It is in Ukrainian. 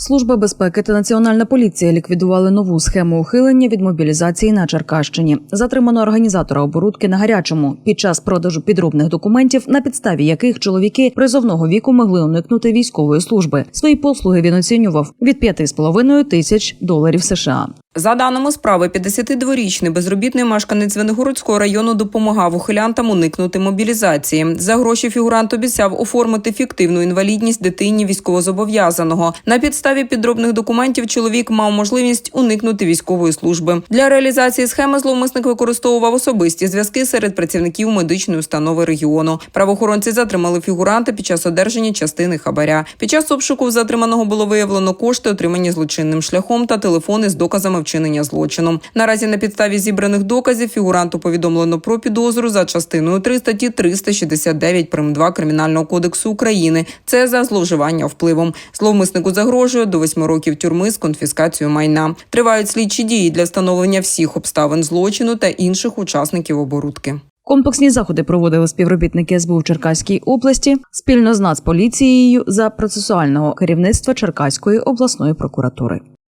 Служба безпеки та національна поліція ліквідували нову схему ухилення від мобілізації на Черкащині. Затримано організатора оборудки на гарячому під час продажу підробних документів, на підставі яких чоловіки призовного віку могли уникнути військової служби. Свої послуги він оцінював від 5,5 тисяч доларів США. За даними справи, 52-річний безробітний мешканець Венегородського району допомагав ухилянтам уникнути мобілізації. За гроші фігурант обіцяв оформити фіктивну інвалідність дитині військовозобов'язаного. На підставі підробних документів чоловік мав можливість уникнути військової служби. Для реалізації схеми зловмисник використовував особисті зв'язки серед працівників медичної установи регіону. Правоохоронці затримали фігуранта під час одержання частини хабаря. Під час обшуку затриманого було виявлено кошти, отримані злочинним шляхом, та телефони з доказами вчинення злочину. Наразі на підставі зібраних доказів фігуранту повідомлено про підозру за частиною 3 статті 369 прим. 2 Кримінального кодексу України. Це за зловживання впливом. Зловмиснику загрожує до 8 років тюрми з конфіскацією майна. Тривають слідчі дії для встановлення всіх обставин злочину та інших учасників оборудки. Комплексні заходи проводили співробітники СБУ в Черкаській області спільно з Нацполіцією за процесуального керівництва Черкаської обласної прокуратури.